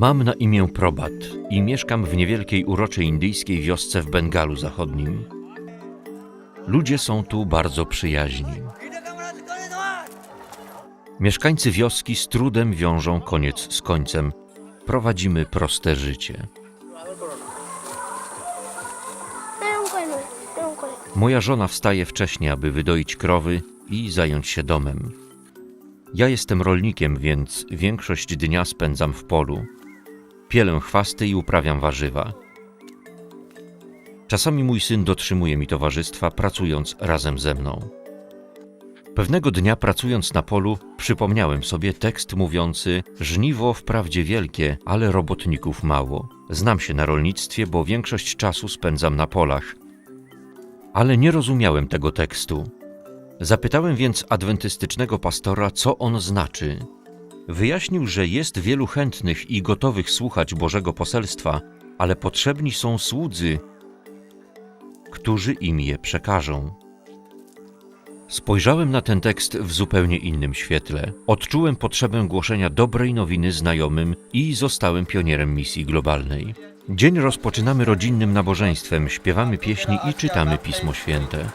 Mam na imię Probat i mieszkam w niewielkiej uroczej indyjskiej wiosce w Bengalu Zachodnim. Ludzie są tu bardzo przyjaźni. Mieszkańcy wioski z trudem wiążą koniec z końcem. Prowadzimy proste życie. Moja żona wstaje wcześnie, aby wydoić krowy i zająć się domem. Ja jestem rolnikiem, więc większość dnia spędzam w polu. Pielę chwasty i uprawiam warzywa. Czasami mój syn dotrzymuje mi towarzystwa, pracując razem ze mną. Pewnego dnia, pracując na polu, przypomniałem sobie tekst mówiący: Żniwo wprawdzie wielkie, ale robotników mało. Znam się na rolnictwie, bo większość czasu spędzam na polach. Ale nie rozumiałem tego tekstu. Zapytałem więc adwentystycznego pastora, co on znaczy. Wyjaśnił, że jest wielu chętnych i gotowych słuchać Bożego poselstwa, ale potrzebni są słudzy, którzy im je przekażą. Spojrzałem na ten tekst w zupełnie innym świetle. Odczułem potrzebę głoszenia dobrej nowiny znajomym i zostałem pionierem misji globalnej. Dzień rozpoczynamy rodzinnym nabożeństwem, śpiewamy pieśni i czytamy Pismo Święte.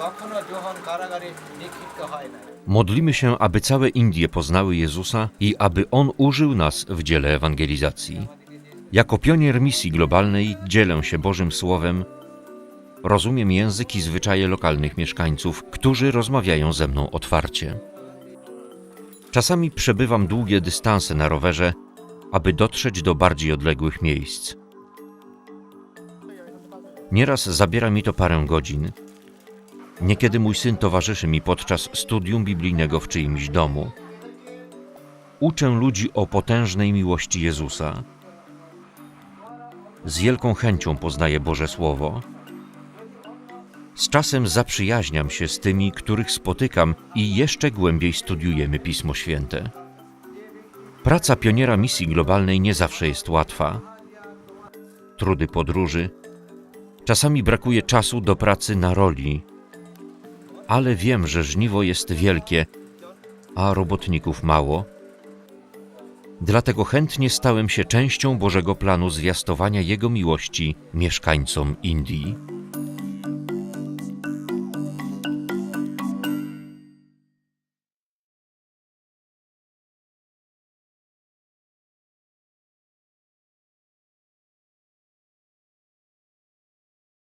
কারণ কখনো যোহন কারাগারে নিক্ষিপ্ত হয় না Modlimy się, aby całe Indie poznały Jezusa i aby On użył nas w dziele ewangelizacji. Jako pionier misji globalnej dzielę się Bożym Słowem, rozumiem język i zwyczaje lokalnych mieszkańców, którzy rozmawiają ze mną otwarcie. Czasami przebywam długie dystanse na rowerze, aby dotrzeć do bardziej odległych miejsc. Nieraz zabiera mi to parę godzin. Niekiedy mój syn towarzyszy mi podczas studium biblijnego w czyimś domu. Uczę ludzi o potężnej miłości Jezusa. Z wielką chęcią poznaję Boże Słowo. Z czasem zaprzyjaźniam się z tymi, których spotykam i jeszcze głębiej studiujemy Pismo Święte. Praca pioniera misji globalnej nie zawsze jest łatwa. Trudy podróży. Czasami brakuje czasu do pracy na roli, ale wiem, że żniwo jest wielkie, a robotników mało. Dlatego chętnie stałem się częścią Bożego planu zwiastowania Jego miłości mieszkańcom Indii.